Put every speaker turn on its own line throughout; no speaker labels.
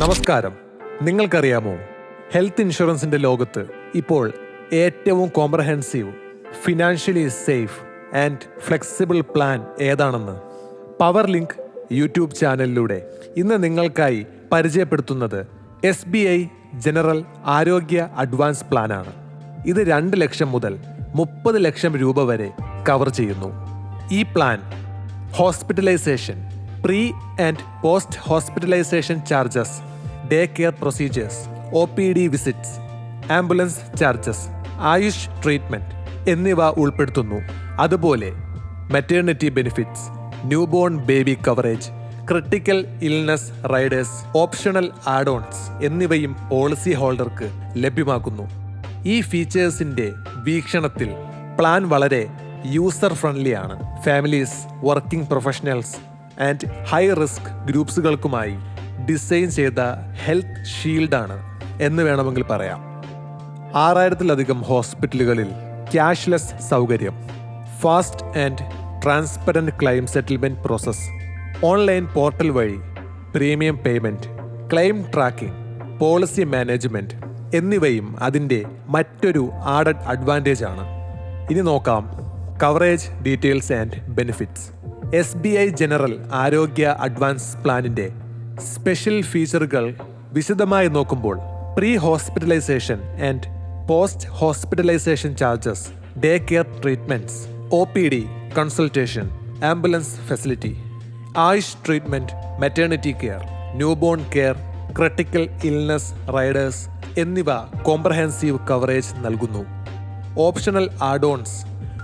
നമസ്കാരം. നിങ്ങൾക്കറിയാമോ ഹെൽത്ത് ഇൻഷുറൻസിന്റെ ലോകത്ത് ഇപ്പോൾ ഏറ്റവും comprehensive financially safe and flexible plan ഏതാണെന്ന് പവർ ലിങ്ക് യൂട്യൂബ് ചാനലിലൂടെ ഇന്ന് നിങ്ങൾക്കായി പരിചയപ്പെടുത്തുന്നത് S B I general Arogya advance പ്ലാനാണ് ഇത് രണ്ട് ലക്ഷം മുതൽ മുപ്പത് ലക്ഷം രൂപ വരെ കവർ ചെയ്യുന്നു. ഈ plan hospitalisation pre and post hospitalisation charges day care procedures O P D visits ambulance charges AYUSH treatment എന്നിവ ഉൾപ്പെടുത്തുന്നു. അതുപോലെ maternity benefits newborn baby coverage critical illness riders optional add ons എന്നിവയും പോളിസി ഹോൾഡർക്ക് ലഭ്യമാക്കുന്നു. ഈ ഫീച്ചേഴ്സിന്റെ വീക്ഷണത്തിൽ പ്ലാൻ വളരെ യൂസർ ഫ്രണ്ട്ലി ആണ്. Families working professionals and high risk ഗ്രൂപ്പ്സുകൾക്കുമായി design ചെയ്ത ഹെൽത്ത് ഷീൽഡാണ് എന്ന് വേണമെങ്കിൽ പറയാം. ആറായിരത്തിലധികം ഹോസ്പിറ്റലുകളിൽ ക്യാഷ്ലെസ് സൗകര്യം fast and transparent claim settlement process online portal വഴി premium payment claim tracking policy management എന്നിവയും അതിന്റെ മറ്റൊരു ആഡഡ് അഡ്വാന്റേജ് ആണ്. ഇനി നോക്കാം coverage details and benefits. S B I general Arogya advance പ്ലാനിന്റെ special ഫീച്ചറുകൾ വിശദമായി നോക്കുമ്പോൾ pre hospitalisation and post hospitalisation charges day care treatments O P D consultation ambulance facility AYUSH treatment maternity care newborn care critical illness riders എന്നിവ comprehensive coverage നൽകുന്നു. Optional add ons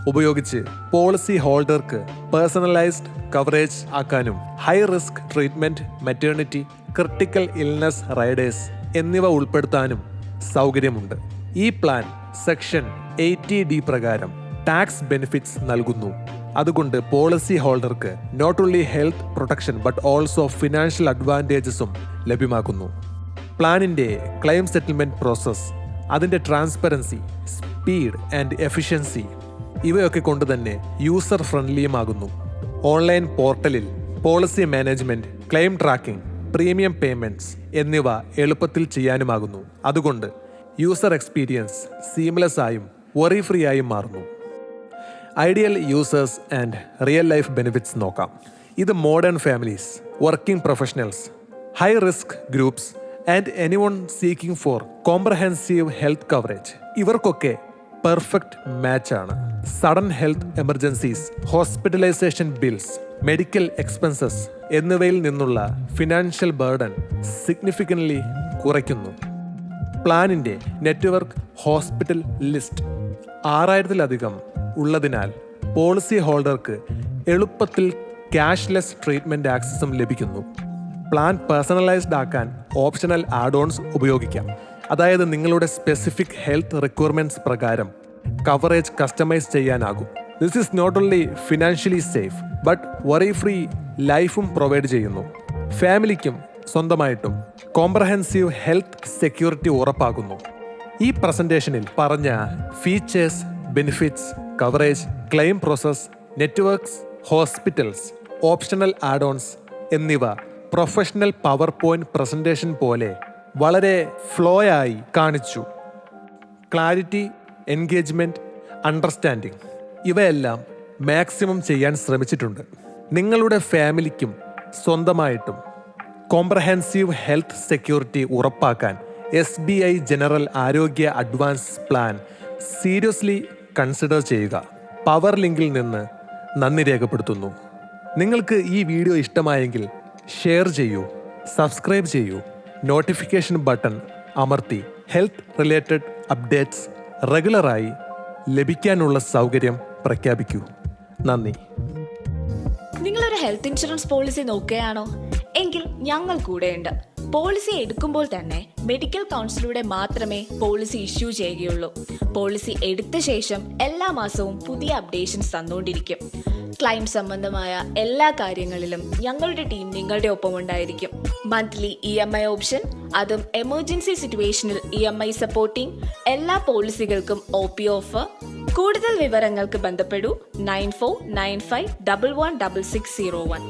ഉപയോഗിച്ച് policy ഹോൾഡർക്ക് personalised coverage ആക്കാനും high risk treatment maternity critical illness riders എന്നിവ ഉൾപ്പെടുത്താനും സൗകര്യമുണ്ട്. ഈ plan section eighty D പ്രകാരം ടാക്സ് ബെനിഫിറ്റ്സ് നൽകുന്നു. അതുകൊണ്ട് policy ഹോൾഡർക്ക് not only health protection but also financial അഡ്വാന്റേജസും ലഭ്യമാക്കുന്നു. പ്ലാനിന്റെ ക്ലെയിം സെറ്റിൽമെന്റ് പ്രോസസ് അതിന്റെ ട്രാൻസ്പെറൻസി സ്പീഡ് ആൻഡ് എഫിഷ്യൻസി ഇവയൊക്കെ കൊണ്ട് തന്നെ യൂസർ ഫ്രണ്ട്ലിയുമാകുന്നു ഓൺലൈൻ പോർട്ടലിൽ policy management claim tracking premium payments എന്നിവ എളുപ്പത്തിൽ ചെയ്യാനുമാകുന്നു. അതുകൊണ്ട് യൂസർ എക്സ്പീരിയൻസ് സീംലെസ് ആയും വറി ഫ്രീ ആയും മാറുന്നു. Ideal users and real life benefits നോക്കാം. ഇത് modern families working professionals high risk groups and any one seeking for comprehensive health coverage ഇവർക്കൊക്കെ perfect മാച്ചാണ് sudden health emergencies hospitalisation bills medical expenses എന്നിവയിൽ നിന്നുള്ള financial burden significantly കുറയ്ക്കുന്നു. പ്ലാനിന്റെ network hospital list ആറായിരത്തിലധികം ഉള്ളതിനാൽ policy ഹോൾഡർക്ക് എളുപ്പത്തിൽ ക്യാഷ്ലെസ് ട്രീറ്റ്മെന്റ് ആക്സസും ലഭിക്കുന്നു. പ്ലാൻ പേഴ്സണലൈസ്ഡ് ആക്കാൻ ഓപ്ഷണൽ ആഡ് ഓൺസ് ഉപയോഗിക്കാം. അതായത് നിങ്ങളുടെ സ്പെസിഫിക് ഹെൽത്ത് റിക്വയർമെന്റ്സ് പ്രകാരം കവറേജ് കസ്റ്റമൈസ് ചെയ്യാനാകും. This is not only financially safe but worry free ലൈഫും പ്രൊവൈഡ് ചെയ്യുന്നു. ഫാമിലിക്കും സ്വന്തമായിട്ടും കോംപ്രഹെൻസീവ് ഹെൽത്ത് സെക്യൂരിറ്റി ഉറപ്പാക്കുന്നു. ഈ പ്രസന്റേഷനിൽ പറഞ്ഞ features benefits coverage claim process networks hospitals optional add ons എന്നിവ പ്രൊഫഷണൽ പവർ പോയിന്റ് പ്രസന്റേഷൻ പോലെ വളരെ ഫ്ലോ ആയി കാണിച്ചു. ക്ലാരിറ്റി എൻഗേജ്മെന്റ് അണ്ടർസ്റ്റാൻഡിങ് ഇവയെല്ലാം മാക്സിമം ചെയ്യാൻ ശ്രമിച്ചിട്ടുണ്ട്. നിങ്ങളുടെ ഫാമിലിക്കും സ്വന്തമായിട്ടും കോംപ്രഹെൻസീവ് ഹെൽത്ത് സെക്യൂരിറ്റി ഉറപ്പാക്കാൻ S B I general Arogya advance plan seriously consider ചെയ്യുക. പവർ ലിങ്കിൽ നിന്ന് നന്ദി രേഖപ്പെടുത്തുന്നു. നിങ്ങൾക്ക് ഈ വീഡിയോ ഇഷ്ടമായെങ്കിൽ ഷെയർ ചെയ്യൂ സബ്സ്ക്രൈബ് ചെയ്യൂ നോട്ടിഫിക്കേഷൻ ബട്ടൺ അമർത്തി ഹെൽത്ത് റിലേറ്റഡ് അപ്ഡേറ്റ്സ് റെഗുലറായി ലഭിക്കാനുള്ള സൗകര്യം പ്രഖ്യാപിക്കൂ. നന്ദി.
നിങ്ങളൊരു ഹെൽത്ത് ഇൻഷുറൻസ് പോളിസി നോക്കുകയാണോ? എങ്കിൽ ഞങ്ങൾ കൂടെയുണ്ട്. പോളിസി എടുക്കുമ്പോൾ തന്നെ മെഡിക്കൽ കൗൺസിലൂടെ മാത്രമേ പോളിസി ഇഷ്യൂ ചെയ്യുകയുള്ളൂ. പോളിസി എടുത്ത ശേഷം എല്ലാ മാസവും പുതിയ അപ്ഡേഷൻസ് തന്നുകൊണ്ടിരിക്കും. ക്ലൈം സംബന്ധമായ എല്ലാ കാര്യങ്ങളിലും ഞങ്ങളുടെ ടീം നിങ്ങളുടെ ഒപ്പം ഉണ്ടായിരിക്കും monthly E M I option അതും എമർജൻസി സിറ്റുവേഷനിൽ ഇ എം ഐ സപ്പോർട്ടിംഗ് എല്ലാ പോളിസികൾക്കും ഒ പി ഓഫർ കൂടുതൽ വിവരങ്ങൾക്ക് ബന്ധപ്പെടൂ nine four nine five double one double six zero one